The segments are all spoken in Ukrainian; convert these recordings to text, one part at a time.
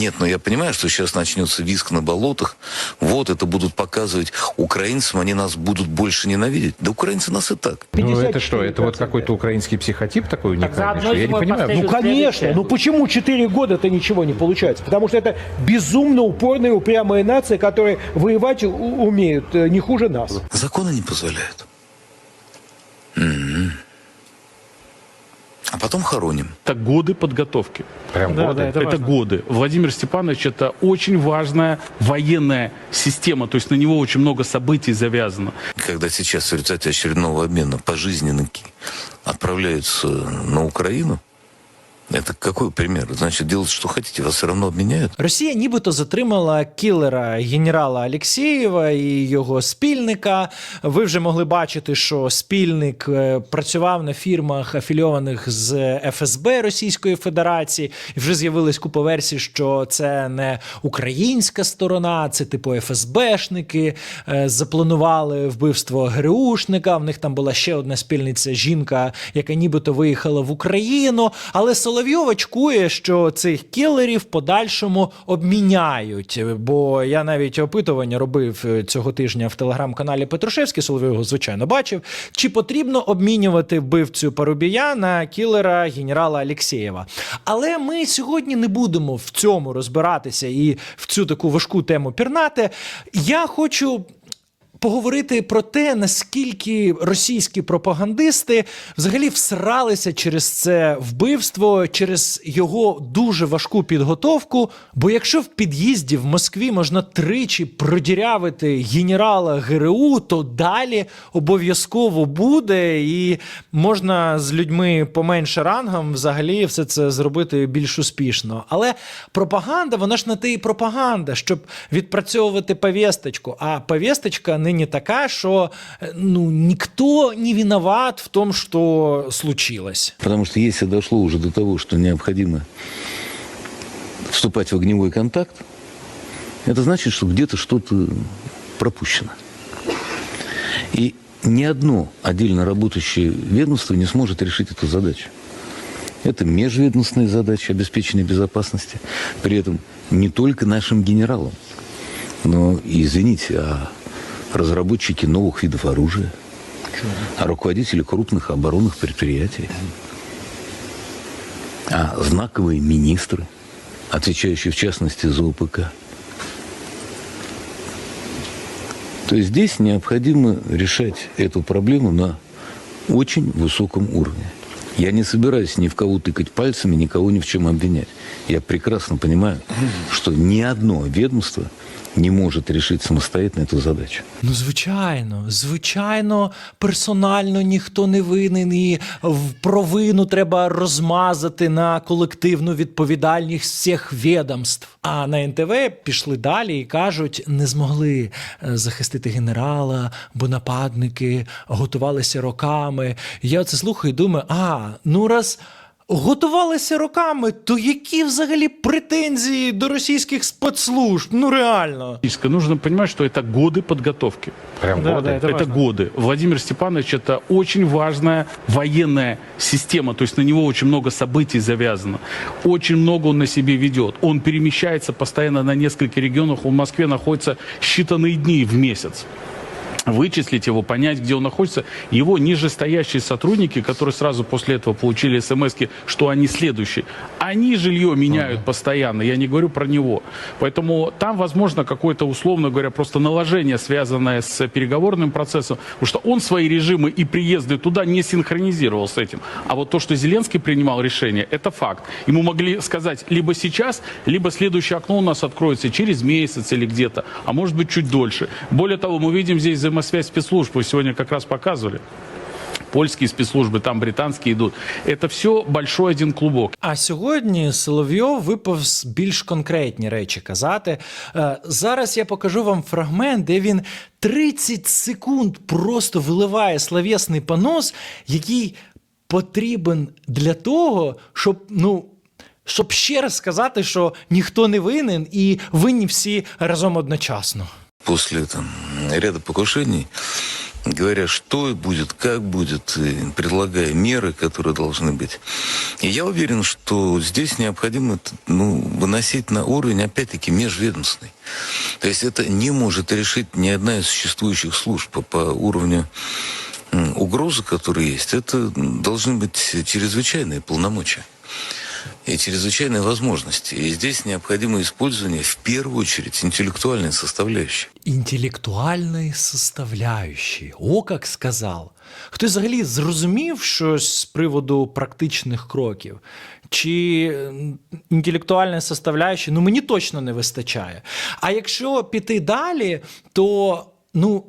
Нет, но я понимаю, что сейчас начнется виск на болотах. Вот это будут показывать украинцам, они нас будут больше ненавидеть. Да украинцы нас и так. Ну это 54%. что, это вот какой-то украинский психотип такой Так уникальный? что? Я не понимаю. Ну, Ну, конечно. Ну, почему 4 года-то ничего не получается? Потому что это безумно упорная, упрямая нация, которая воевать у- умеют э, не хуже нас. Законы не позволяют. М-м. А потом хороним. Это годы подготовки. прям Да, годы. да, это Это, важно. годы. Владимир Степанович это очень важная военная система, то есть на него очень много событий завязано. Когда сейчас в результате очередного обмена пожизненники отправляются на Украину, это какой пример? Значит, делать что хотите, вас все равно обменяют. Росія нібито затримала кілера генерала Алєксєєва і його спільника. Ви вже могли бачити, що спільник е, працював на фірмах, афільованих з ФСБ Російської Федерації, і вже з'явилась купа версій, що це не українська сторона, це типу ФСБшники е, запланували вбивство ГРУшника. В них там була ще одна спільниця жінка, яка нібито виїхала в Україну. Але Соловйов очкує, що цих кілерів в подальшому обміняють. Бо я навіть опитування робив е, цього тижня в телеграм-каналі Петрушевський. Соловйов звичайно бачив. Чи потрібно обмінювати вбивцю Парубія на кілера генерала Алєксєєва? Але ми сьогодні не будемо в цьому розбиратися і в цю таку важку тему пірнати. Я хочу поговорити про те, наскільки російські пропагандисти взагалі всралися через це вбивство, через його дуже важку підготовку. Бо якщо в під'їзді в Москві можна тричі продірявити генерала ГРУ, то далі обов'язково буде, і можна з людьми поменше рангом взагалі все це зробити більш успішно. Але пропаганда, вона ж на те і пропаганда, щоб відпрацьовувати повісточку. А повісточка нині така, що е, ну ніхто не виноват в тому, що случилось. Потому что если дошло уже до того, что необходимо вступать в огневой контакт, это значит, что где-то что-то пропущено. И ни одно отдельно работающее ведомство не сможет решить эту задачу. Это межведомственная задача обеспечения безопасности. При этом не только нашим генералам, но извините, а разработчики новых видов оружия, а руководители крупных оборонных предприятий, а знаковые министры, отвечающие в частности за ОПК. То есть здесь необходимо решать эту проблему на очень высоком уровне. Я не собираюсь ни в кого тыкать пальцами, никого ни в чем обвинять. Я прекрасно понимаю, что ни одно ведомство не может решить самостоятельно эту задачу. Ну, звичайно, звичайно, персонально ніхто не винен, в- провину треба розмазати на колективну відповідальність всіх відомств. А на НТВ пішли далі і кажуть, не змогли е, захистити генерала, бо нападники готувалися роками. Я це слухаю і думаю: а ну раз Готувалися роками, то які взагалі претензії до російських спецслужб? Ну реально. Нужно понимать, что это годы подготовки. Прям Да, годы. да, это Это важно. годы. Владимир Степанович это очень важная военная система, то есть на него очень много событий завязано. Очень много он на себе ведет. Он перемещается постоянно на несколько регионов. Он в Москве находится считанные дни в месяц Вычислить его, понять, где он находится. Его нижестоящие сотрудники, которые сразу после этого получили смс что они следующие, они жилье меняют постоянно, я не говорю про него. Поэтому там, возможно, какое-то, условно говоря, просто наложение, связанное с переговорным процессом, потому что он свои режимы и приезды туда не синхронизировал с этим. А вот то, что Зеленский принимал решение, это факт. Ему могли сказать либо сейчас, либо следующее окно у нас откроется через месяц или где-то, а может быть чуть дольше. Более того, мы видим здесь взаимосвязь спецслужб, вы сегодня как раз показывали. Польские спецслужбы, там британские идут. Это все большой один клубок. А сьогодні Соловйов виповз більш конкретні речі казати. Е, Зараз я покажу вам фрагмент, де він 30 секунд просто виливає словесний понос, який потрібен для того, щоб ну. Щоб ще раз сказати, що ніхто не винен і винні всі разом одночасно. После там, ряда покушений говоря, что будет, как будет, и предлагая меры, которые должны быть. И я уверен, что здесь необходимо ну, выносить на уровень, опять-таки, межведомственный. То есть это не может решить ни одна из существующих служб по, уровню угрозы, которые есть. Это должны быть чрезвычайные полномочия и чрезвычайные возможности. И здесь необходимо использование, в первую очередь, интеллектуальной составляющей. Інтелектуальної составляючої. О, як сказав. Хтось взагалі зрозумів щось з приводу практичних кроків? Чи м, інтелектуальна ну мені точно не вистачає. А якщо піти далі, то ну.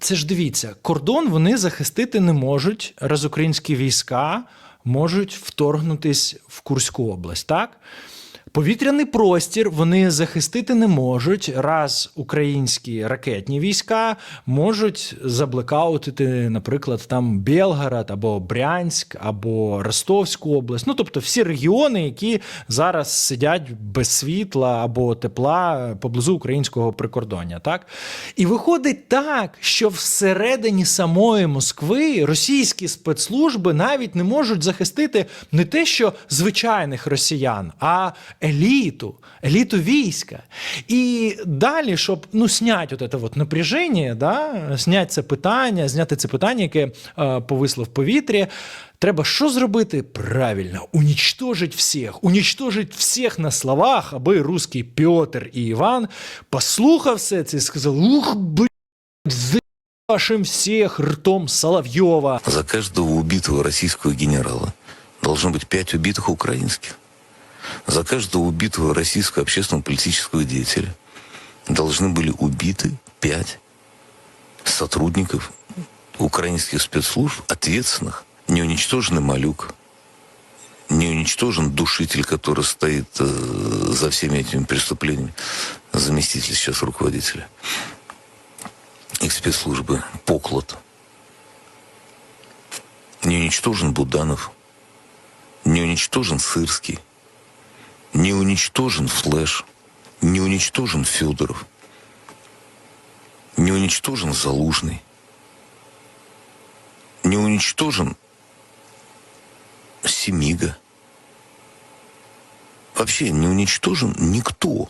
Це ж дивіться, кордон вони захистити не можуть, раз українські війська можуть вторгнутись в Курську область, так? Повітряний простір вони захистити не можуть, раз українські ракетні війська можуть заблекаутити, наприклад, там Белгород або Брянськ, або Ростовську область. Ну тобто всі регіони, які зараз сидять без світла або тепла поблизу українського прикордоння. Так? І виходить так, що всередині самої Москви російські спецслужби навіть не можуть захистити не те, що звичайних росіян, а еліту, еліту війська. І далі, щоб ну, зняти от це от напряження, да, зняти це питання, зняти це питання, яке е, повисло в повітрі. Треба що зробити? Правильно, унічтожить всіх, унічтожить всіх на словах, аби русський Петр і Іван послухав все це і сказав: ух, блядь, вашим всіх ртом Соловйова. За каждого убитого российского генерала должно быть пять убитых украинских. За каждого убитого российского общественно-политического деятеля должны были убиты пять сотрудников украинских спецслужб, ответственных. Не уничтоженный Малюк, не уничтожен душитель, который стоит э, за всеми этими преступлениями, заместитель сейчас руководителя их спецслужбы, Поклад. Не уничтожен Буданов, не уничтожен Сырский, не уничтожен Флэш, не уничтожен Федоров, не уничтожен Залужный, не уничтожен Семига. Вообще не уничтожен никто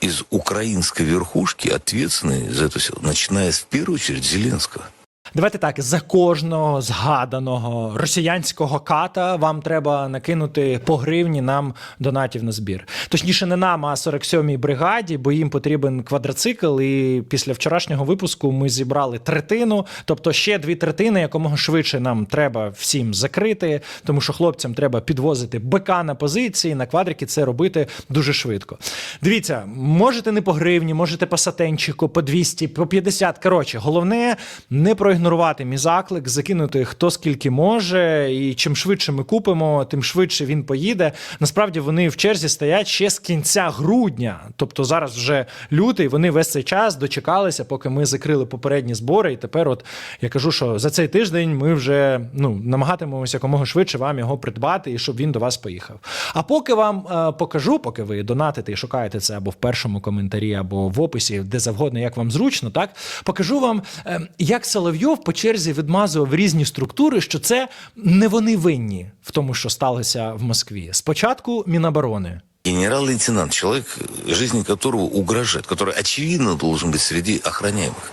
из украинской верхушки, ответственный за это все, начиная в первую очередь Зеленского. Давайте так, за кожного згаданого росіянського ката вам треба накинути по гривні нам донатів на збір. Точніше, не нам, а 47-й бригаді, бо їм потрібен квадроцикл. І після вчорашнього випуску ми зібрали третину, тобто ще дві третини, якомога швидше нам треба всім закрити, тому що хлопцям треба підвозити БК на позиції, на квадрики це робити дуже швидко. Дивіться, можете не по гривні, можете по сатенчику, по 200, по 50. Коротше, головне не проігнорувати мій заклик, закинути хто скільки може, і чим швидше ми купимо, тим швидше він поїде. Насправді вони в черзі стоять ще з кінця грудня. Тобто зараз вже лютий. Вони весь цей час дочекалися, поки ми закрили попередні збори. І тепер, от я кажу, що за цей тиждень ми вже ну намагатимемося якомога швидше вам його придбати і щоб він до вас поїхав. А поки вам е, покажу, поки ви донатите і шукаєте це або в першому коментарі, або в описі, де завгодно, як вам зручно, так покажу вам, е, як Соловйов по черзі відмазував різні структури, що це не вони винні в тому, що сталося в Москві. Спочатку Міноборони. Генерал-лейтенант, человек, жизни которого угрожает, который очевидно должен быть среди охраняемых.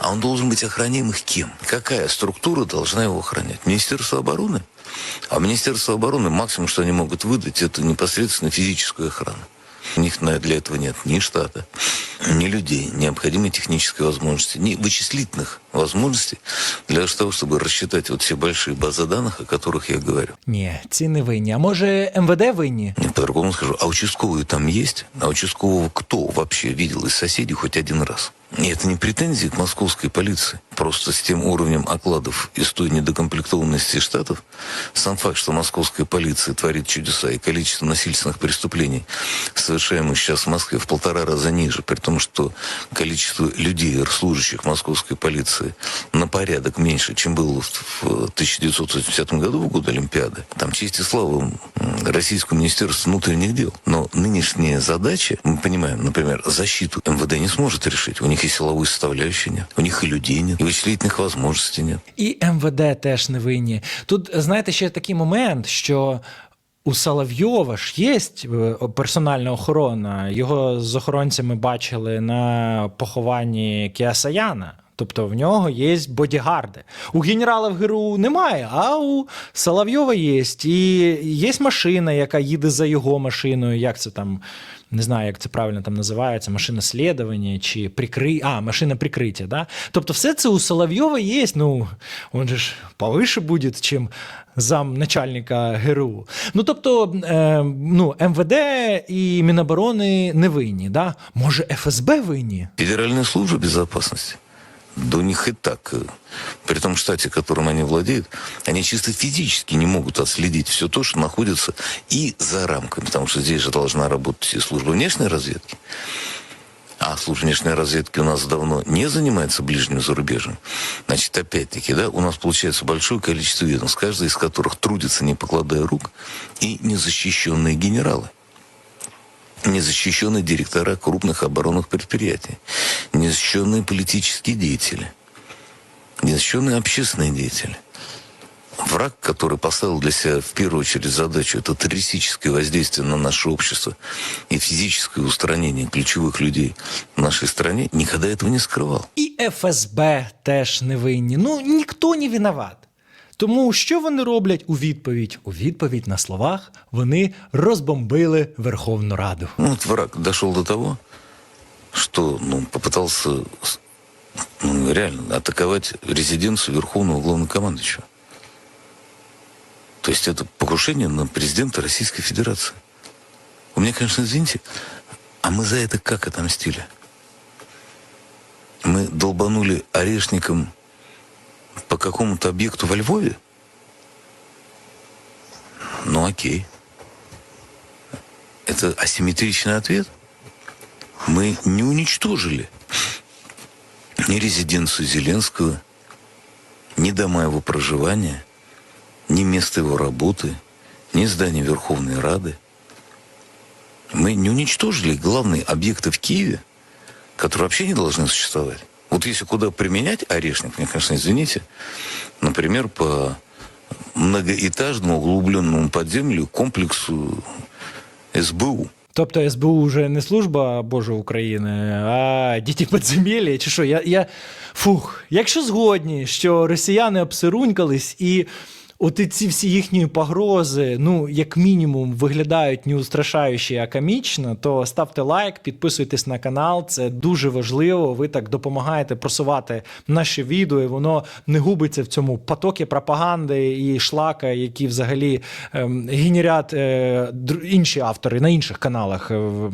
А он должен быть охраняемых кем? Какая структура должна его охранять? Министерство обороны? А Министерство обороны максимум, что они могут выдать, это непосредственно физическую охрану. У них на- для этого нет ни штата, ни людей, необходимой технической возможности, ни вычислительных возможностей для того, чтобы рассчитать вот все большие базы данных, о которых я говорю. Ні, ці не винні. А може МВД винні? Я По-другому скажу, а участковые там есть? А участкового кто вообще видел из соседей хоть один раз? И это не претензии к московской полиции. Просто с тем уровнем окладов и с той недокомплектованности штатов, сам факт, что московская полиция творит чудеса и количество насильственных преступлений, совершаемых сейчас в Москве, в полтора раза ниже, при том, потому что количество людей, служащих московской полиции, на порядок меньше, чем было в 1980 году, в год Олимпиады. Там честь и слава м, Российскому Министерству внутренних дел. Но нынешняя задача, мы понимаем, например, защиту МВД не сможет решить. У них и силовой составляющей нет, у них и людей нет, и вычислительных возможностей нет. І МВД теж не винні. Тут, знаєте, ще такий момент, що. У Соловйова ж є е, персональна охорона. Його з охоронцями бачили на похованні Кіасаяна. Тобто в нього є бодігарди. У генерала в ГРУ немає, а у Соловйова є. І є машина, яка їде за його машиною. Як це там? Не знаю, як це правильно там називається, машина слідування чи прикри... а, машина прикриття. Да? Тобто, все це у Соловйова є. Ну, він же ж повише буде, чим зам начальника ГРУ. Ну, тобто, е, ну, МВД і Міноборони не винні. Да? Може, ФСБ винні? Федеральная служба безопасности, да у них и так, э, при том штате, которым они владеют, они чисто физически не могут отследить все то, что находится и за рамками, потому что здесь же должна работать и служба внешней разведки. А служба внешней разведки у нас давно не занимается ближним зарубежьем. Значит, опять-таки, да, у нас получается большое количество ведомств, каждый из которых трудится, не покладая рук, и незащищенные генералы незащищенные директора крупных оборонных предприятий, незащищенные политические деятели, незащищенные общественные деятели. Враг, который поставил для себя в первую очередь задачу, это террористическое воздействие на наше общество и физическое устранение ключевых людей в нашей стране, никогда этого не скрывал. І ФСБ теж не винні. Ну, ніхто не виноват. Тому що вони роблять у відповідь? У відповідь на словах вони розбомбили Верховну Раду. Ну, вот враг дошел до того, что ну, попытался с- ну, реально атаковать резиденцию Верховного Главнокомандующего. То есть это покушение на президента Российской Федерации. У меня, конечно, извините, а мы за это как отомстили? Мы долбанули орешником по какому-то объекту во Львове? Ну окей. Это асимметричный ответ? Мы не уничтожили ни резиденцию Зеленского, ни дома его проживания, ни место его работы, ни здание Верховной Рады. Мы не уничтожили главные объекты в Киеве, которые вообще не должны существовать. Вот если куда применять орешник, мне, конечно, извините, например, по многоэтажному углубленному под землю комплексу СБУ. Тобто СБУ вже не служба Божа України, а діті підземелля, чи що? Я, я... Фух, якщо згодні, що росіяни обсирунькались і от і ці всі їхні погрози, ну, як мінімум, виглядають не устрашаючі, а комічно, то ставте лайк, підписуйтесь на канал. Це дуже важливо. Ви так допомагаєте просувати наші відео, і воно не губиться в цьому потокі пропаганди і шлака, які взагалі ем, генерять е, інші автори на інших каналах е, в,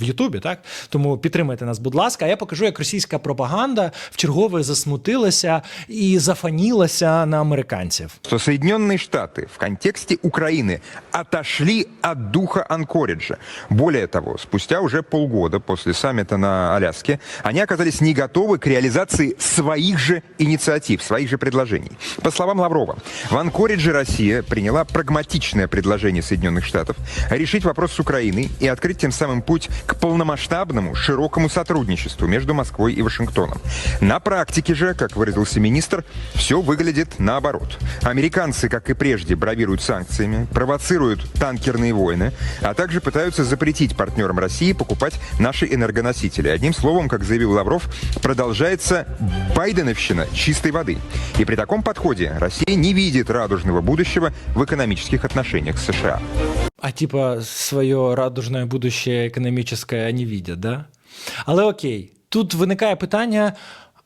в Ютубі. Так тому підтримайте нас, будь ласка. А я покажу, як російська пропаганда вчергове засмутилася і зафанілася на американців. что Соединенные Штаты в контексте Украины отошли от духа Анкориджа. Более того, спустя уже полгода после саммита на Аляске они оказались не готовы к реализации своих же инициатив, своих же предложений. По словам Лаврова, в Анкоридже Россия приняла прагматичное предложение Соединенных Штатов решить вопрос с Украиной и открыть тем самым путь к полномасштабному, широкому сотрудничеству между Москвой и Вашингтоном. На практике же, как выразился министр, все выглядит наоборот. Американцы, как и прежде, бравируют санкциями, провоцируют танкерные войны, а также пытаются запретить партнерам России покупать наши энергоносители. Одним словом, как заявил Лавров, продолжается байденовщина чистой воды. И при таком подходе Россия не видит радужного будущего в экономических отношениях с США. А типа своє радужне будущее економічне вони видять, да? Але окей, тут виникає питання: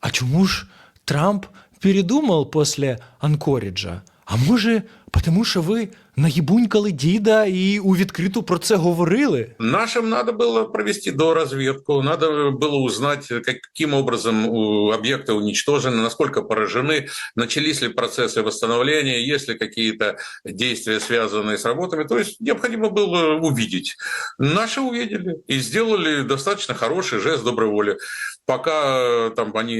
а чому ж Трамп передумав після Анкоріджа? А може, тому що ви наїбунькали діда і у відкриту про це говорили. Нашим надо было провести доразведку, надо было узнать, каким образом у- объекты уничтожены, насколько поражены, начались ли процессы восстановления, есть ли какие-то действия, связанные с работами. То есть необходимо было увидеть. Наши увидели и сделали достаточно хороший жест доброй воли. Пока э, там они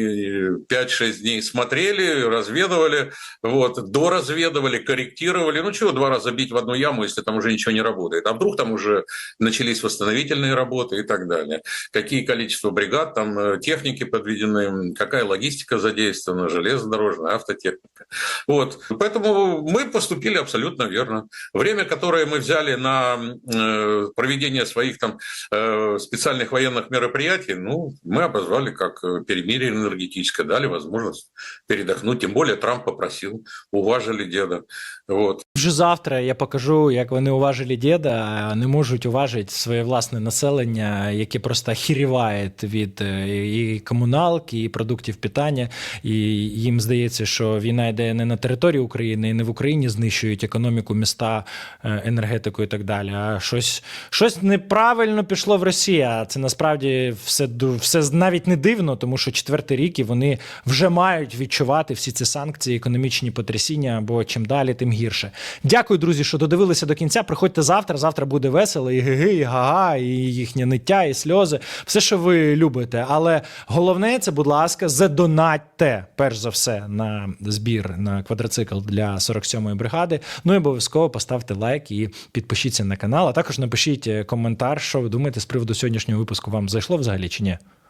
5-6 дней смотрели, разведывали, вот, доразведывали, корректировали. Ну чего два раза бить в одну яму, если там уже ничего не работает? А вдруг там уже начались восстановительные работы и так далее? Какие количество бригад, там э, техники подведены, какая логистика задействована, железнодорожная, автотехника. Вот. Поэтому мы поступили абсолютно верно. Время, которое мы взяли на э, проведение своих там э, специальных военных мероприятий, ну, мы обозвали как перемирие энергетическое, дали возможность передохнуть. Тем более Трамп попросил, уважили деда. Вот. Вже завтра я покажу, як вони уважили діда, не можуть уважити своє власне населення, яке просто хіріває від е, і комуналки, і продуктів питання. І їм здається, що війна йде не на території України, і не в Україні знищують економіку, міста, е, енергетику і так далі. А щось, щось неправильно пішло в Росії. А це насправді все, все навіть не дивно, тому що четвертий рік і вони вже мають відчувати всі ці санкції, економічні потрясіння, бо чим далі, тим гірше. Дякую, друзі, що додивилися до кінця. Приходьте завтра. Завтра буде весело, і гиги, і гага, і їхнє ниття, і сльози. Все, що ви любите. Але головне, це, будь ласка, задонатьте, перш за все, на збір на квадроцикл для 47-ї бригади. Ну і обов'язково поставте лайк і підпишіться на канал. А також напишіть е, коментар, що ви думаєте з приводу сьогоднішнього випуску. Вам зайшло взагалі чи ні?